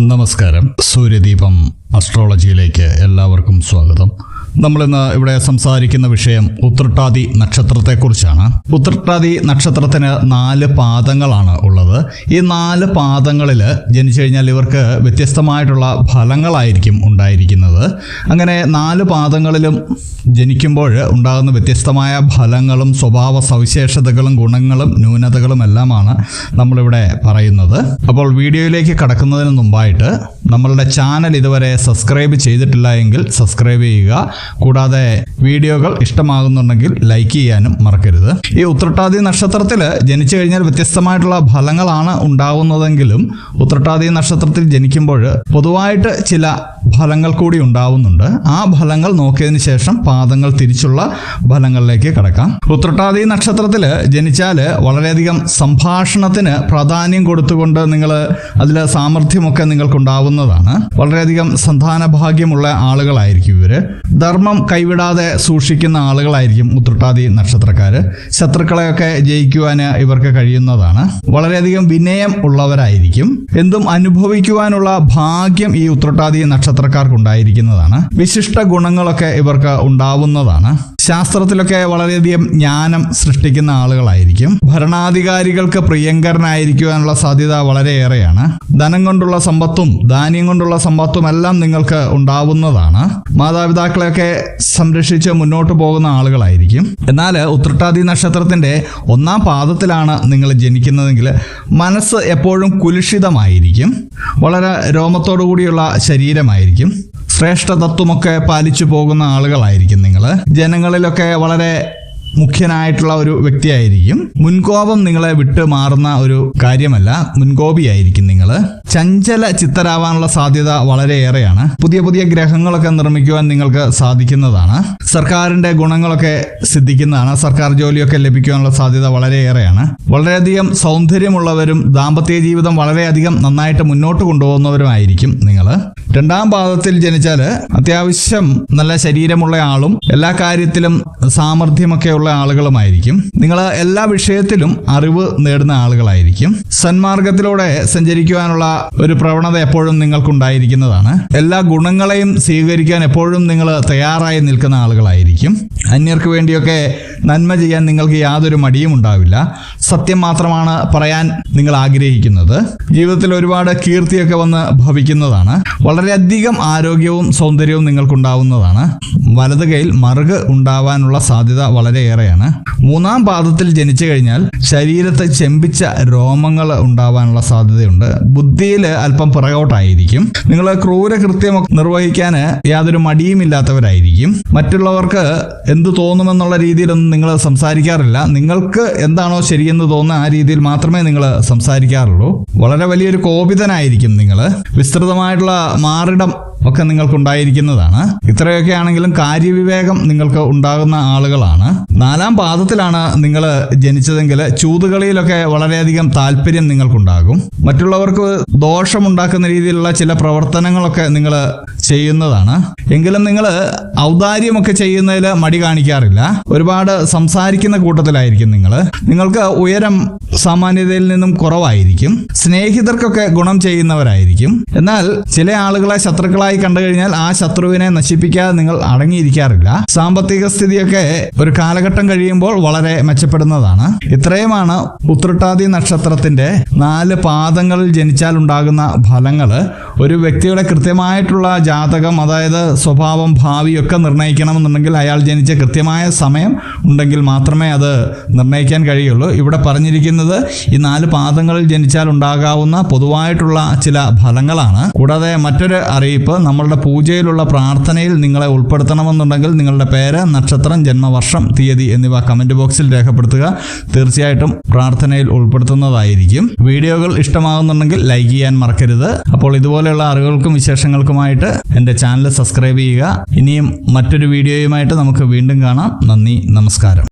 നമസ്കാരം. സൂര്യദീപം അസ്ട്രോളജിയിലേക്ക് എല്ലാവർക്കും സ്വാഗതം. നമ്മളിന്ന് ഇവിടെ സംസാരിക്കുന്ന വിഷയം ഉത്രട്ടാതി നക്ഷത്രത്തെക്കുറിച്ചാണ്. ഉത്രട്ടാതി നക്ഷത്രത്തിന് നാല് പാദങ്ങളാണ് ഉള്ളത്. ഈ നാല് പാദങ്ങളിൽ ജനിച്ചു കഴിഞ്ഞാൽ ഇവർക്ക് വ്യത്യസ്തമായിട്ടുള്ള ഫലങ്ങളായിരിക്കും ഉണ്ടായിരിക്കുന്നത്. അങ്ങനെ നാല് പാദങ്ങളിലും ജനിക്കുമ്പോൾ ഉണ്ടാകുന്ന വ്യത്യസ്തമായ ഫലങ്ങളും സ്വഭാവ സവിശേഷതകളും ഗുണങ്ങളും ന്യൂനതകളും എല്ലാമാണ് നമ്മളിവിടെ പറയുന്നത്. അപ്പോൾ വീഡിയോയിലേക്ക് കടക്കുന്നതിന് മുമ്പായിട്ട് നമ്മളുടെ ചാനൽ ഇതുവരെ സബ്സ്ക്രൈബ് ചെയ്തിട്ടില്ല എങ്കിൽ സബ്സ്ക്രൈബ് ചെയ്യുക. കൂടാതെ വീഡിയോകൾ ഇഷ്ടമാകുന്നുണ്ടെങ്കിൽ ലൈക്ക് ചെയ്യാനും മറക്കരുത്. ഈ ഉത്രട്ടാതി നക്ഷത്രത്തിൽ ജനിച്ചു കഴിഞ്ഞാൽ വ്യത്യസ്തമായിട്ടുള്ള ഫലങ്ങളാണ് ഉണ്ടാവുന്നതെങ്കിലും ഉത്രട്ടാതി നക്ഷത്രത്തിൽ ജനിക്കുമ്പോൾ പൊതുവായിട്ട് ചില ഫലങ്ങൾ കൂടി ഉണ്ടാവുന്നുണ്ട്. ആ ഫലങ്ങൾ നോക്കിയതിന് ശേഷം പാദങ്ങൾ തിരിച്ചുള്ള ഫലങ്ങളിലേക്ക് കടക്കാം. ഉത്രട്ടാതി നക്ഷത്രത്തിൽ ജനിച്ചാൽ വളരെയധികം സംഭാഷണത്തിന് പ്രാധാന്യം കൊടുത്തുകൊണ്ട് നിങ്ങൾ അതിൽ സാമർഥ്യമൊക്കെ നിങ്ങൾക്കുണ്ടാവുന്നതാണ് വളരെയധികം സന്താന ഭാഗ്യമുള്ള ആളുകളായിരിക്കും ഇവർ. ധർമ്മം കൈവിടാതെ സൂക്ഷിക്കുന്ന ആളുകളായിരിക്കും ഉത്രട്ടാതി നക്ഷത്രക്കാര്. ശത്രുക്കളെയൊക്കെ ജയിക്കുവാൻ ഇവർക്ക് കഴിയുന്നതാണ്. വളരെയധികം വിനയം ഉള്ളവരായിരിക്കും. എന്തും അനുഭവിക്കുവാനുള്ള ഭാഗ്യം ഈ ഉത്രട്ടാതി നക്ഷത്രക്കാർക്കുണ്ടായിരിക്കുന്നതാണ്. വിശിഷ്ട ഗുണങ്ങളൊക്കെ ഇവർക്ക് ഉണ്ടാവുന്നതാണ്. ശാസ്ത്രത്തിലൊക്കെ വളരെയധികം ജ്ഞാനം സൃഷ്ടിക്കുന്ന ആളുകളായിരിക്കും. ഭരണാധികാരികൾക്ക് പ്രിയങ്കരനായിരിക്കുവാനുള്ള സാധ്യത വളരെയേറെയാണ്. ധനം കൊണ്ടുള്ള സമ്പത്തും ധാന്യം കൊണ്ടുള്ള സമ്പത്തുമെല്ലാം നിങ്ങൾക്ക് ഉണ്ടാവുന്നതാണ്. മാതാപിതാക്കളെയൊക്കെ സംരക്ഷിച്ച് മുന്നോട്ട് പോകുന്ന ആളുകളായിരിക്കും. എന്നാൽ ഉത്രട്ടാതി നക്ഷത്രത്തിന്റെ ഒന്നാം പാദത്തിലാണ് നിങ്ങൾ ജനിക്കുന്നതെങ്കിൽ മനസ്സ് എപ്പോഴും കുലുഷിതമായിരിക്കും. വളരെ രോമത്തോടു കൂടിയുള്ള ശരീരമായിരിക്കും. ശ്രേഷ്ഠ തത്വമൊക്കെ പാലിച്ചു പോകുന്ന ആളുകളായിരിക്കും നിങ്ങൾ. ജനങ്ങളിലൊക്കെ വളരെ മുഖ്യനായിട്ടുള്ള ഒരു വ്യക്തിയായിരിക്കും. മുൻകോപം നിങ്ങളെ വിട്ട് മാറുന്ന ഒരു കാര്യമല്ല. മുൻകോപിയായിരിക്കും നിങ്ങൾ ചഞ്ചല ചിത്തരാവാനുള്ള സാധ്യത വളരെയേറെയാണ്. പുതിയ പുതിയ ഗ്രഹങ്ങളൊക്കെ നിർമ്മിക്കുവാൻ നിങ്ങൾക്ക് സാധിക്കുന്നതാണ്. സർക്കാരിന്റെ ഗുണങ്ങളൊക്കെ സിദ്ധിക്കുന്നതാണ്. സർക്കാർ ജോലിയൊക്കെ ലഭിക്കുവാനുള്ള സാധ്യത വളരെയേറെയാണ്. വളരെയധികം സൗന്ദര്യമുള്ളവരും ദാമ്പത്യ ജീവിതം വളരെയധികം നന്നായിട്ട് മുന്നോട്ട് കൊണ്ടുപോകുന്നവരുമായിരിക്കും നിങ്ങൾ രണ്ടാം പാദത്തിൽ ജനിച്ചാൽ അത്യാവശ്യം നല്ല ശരീരമുള്ള ആളും എല്ലാ കാര്യത്തിലും സാമർഥ്യമൊക്കെയുള്ള ആളുകളുമായിരിക്കും. നിങ്ങൾ എല്ലാ വിഷയത്തിലും അറിവ് നേടുന്ന ആളുകളായിരിക്കും. സന്മാർഗത്തിലൂടെ സഞ്ചരിക്കുവാനുള്ള ഒരു പ്രവണത എപ്പോഴും നിങ്ങൾക്കുണ്ടായിരിക്കുന്നതാണ്. എല്ലാ ഗുണങ്ങളെയും സ്വീകരിക്കാൻ എപ്പോഴും നിങ്ങൾ തയ്യാറായി നിൽക്കുന്ന ആളുകളായിരിക്കും. അന്യർക്ക് വേണ്ടിയൊക്കെ നന്മ ചെയ്യാൻ നിങ്ങൾക്ക് യാതൊരു മടിയും ഉണ്ടാവില്ല. സത്യം മാത്രമാണ് പറയാൻ നിങ്ങൾ ആഗ്രഹിക്കുന്നത്. ജീവിതത്തിൽ ഒരുപാട് കീർത്തിയൊക്കെ വന്ന് ഭവിക്കുന്നതാണ്. വളരെയധികം ആരോഗ്യവും സൗന്ദര്യവും നിങ്ങൾക്കുണ്ടാവുന്നതാണ്. വലത് കൈയിൽ മറുക് ഉണ്ടാവാനുള്ള സാധ്യത വളരെയേറെയാണ് മൂന്നാം പാദത്തിൽ ജനിച്ചു കഴിഞ്ഞാൽ ശരീരത്തെ ചെമ്പിച്ച രോമങ്ങൾ ഉണ്ടാവാനുള്ള സാധ്യതയുണ്ട്. ബുദ്ധിയിൽ അല്പം പിറകോട്ടായിരിക്കും. നിങ്ങൾ ക്രൂരകൃത്യമൊക്കെ നിർവഹിക്കാൻ യാതൊരു മടിയും ഇല്ലാത്തവരായിരിക്കും. മറ്റുള്ളവർക്ക് എന്ത് തോന്നുമെന്നുള്ള രീതിയിലൊന്നും നിങ്ങൾ സംസാരിക്കാറില്ല. നിങ്ങൾക്ക് എന്താണോ ശരിയെന്ന് തോന്നുന്ന ആ രീതിയിൽ മാത്രമേ നിങ്ങൾ സംസാരിക്കാറുള്ളൂ. വളരെ വലിയൊരു കോപിതനായിരിക്കും നിങ്ങൾ. വിസ്തൃതമായിട്ടുള്ള മാറിടം ഒക്കെ നിങ്ങൾക്കുണ്ടായിരിക്കുന്നതാണ്. ഇത്രയൊക്കെ ആണെങ്കിലും കാര്യവിവേകം നിങ്ങൾക്ക് ഉണ്ടാകുന്ന ആളുകളാണ്. നാലാം പാദത്തിലാണ് നിങ്ങൾ ജനിച്ചതെങ്കിൽ ചൂതുകളിയിലൊക്കെ വളരെയധികം താല്പര്യം നിങ്ങൾക്കുണ്ടാകും. മറ്റുള്ളവർക്ക് ദോഷമുണ്ടാക്കുന്ന രീതിയിലുള്ള ചില പ്രവർത്തനങ്ങളൊക്കെ നിങ്ങൾ ചെയ്യുന്നതാണ്. എങ്കിലും നിങ്ങൾ ഔദാര്യമൊക്കെ ചെയ്യുന്നതിൽ മടി കാണിക്കാറില്ല. ഒരുപാട് സംസാരിക്കുന്ന കൂട്ടത്തിലായിരിക്കും നിങ്ങൾ. നിങ്ങൾക്ക് ഉയരം സാമാന്യതയിൽ നിന്നും കുറവായിരിക്കും. സ്നേഹിതർക്കൊക്കെ ഗുണം ചെയ്യുന്നവരായിരിക്കും. എന്നാൽ ചില ആളുകളെ ശത്രുക്കളായി കണ്ടു കഴിഞ്ഞാൽ ആ ശത്രുവിനെ നശിപ്പിക്കാതെ നിങ്ങൾ അടങ്ങിയിരിക്കാറില്ല. സാമ്പത്തിക സ്ഥിതിയൊക്കെ ഒരു കാലഘട്ടം കഴിയുമ്പോൾ വളരെ മെച്ചപ്പെടുന്നതാണ്. ഇത്രയുമാണ് ഉത്രട്ടാതി നക്ഷത്രത്തിന്റെ നാല് പാദങ്ങളിൽ ജനിച്ചാൽ ഉണ്ടാകുന്ന ഫലങ്ങൾ. ഒരു വ്യക്തിയുടെ കൃത്യമായിട്ടുള്ള ജാതകം അതായത് സ്വഭാവം ഭാവിയൊക്കെ നിർണയിക്കണമെന്നുണ്ടെങ്കിൽ അയാൾ ജനിച്ച കൃത്യമായ സമയം ഉണ്ടെങ്കിൽ മാത്രമേ അത് നിർണയിക്കാൻ കഴിയുള്ളൂ. ഇവിടെ പറഞ്ഞിരിക്കുന്നത് ഈ നാല് പാദങ്ങളിൽ ജനിച്ചാൽ ഉണ്ടാകാവുന്ന പൊതുവായിട്ടുള്ള ചില ഫലങ്ങളാണ്. കൂടാതെ മറ്റൊരു അറിയിപ്പ് നമ്മളുടെ പൂജയിലുള്ള പ്രാർത്ഥനയിൽ നിങ്ങളെ ഉൾപ്പെടുത്തണമെന്നുണ്ടെങ്കിൽ നിങ്ങളുടെ പേര് നക്ഷത്രം ജന്മവർഷം തീയതി എന്നിവ കമന്റ് ബോക്സിൽ രേഖപ്പെടുത്തുക. തീർച്ചയായിട്ടും പ്രാർത്ഥനയിൽ ഉൾപ്പെടുത്തുന്നതായിരിക്കും. വീഡിയോകൾ ഇഷ്ടമാകുന്നുണ്ടെങ്കിൽ ലൈക്ക് ചെയ്യാൻ മറക്കരുത്. അപ്പോൾ ഇതുപോലെയുള്ള അറിവുകൾക്കും വിശേഷങ്ങൾക്കുമായിട്ട് എന്റെ ചാനൽ സബ്സ്ക്രൈബ് ചെയ്യുക. ഇനിയും മറ്റൊരു വീഡിയോയുമായിട്ട് നമുക്ക് വീണ്ടും കാണാം. നന്ദി നമസ്കാരം.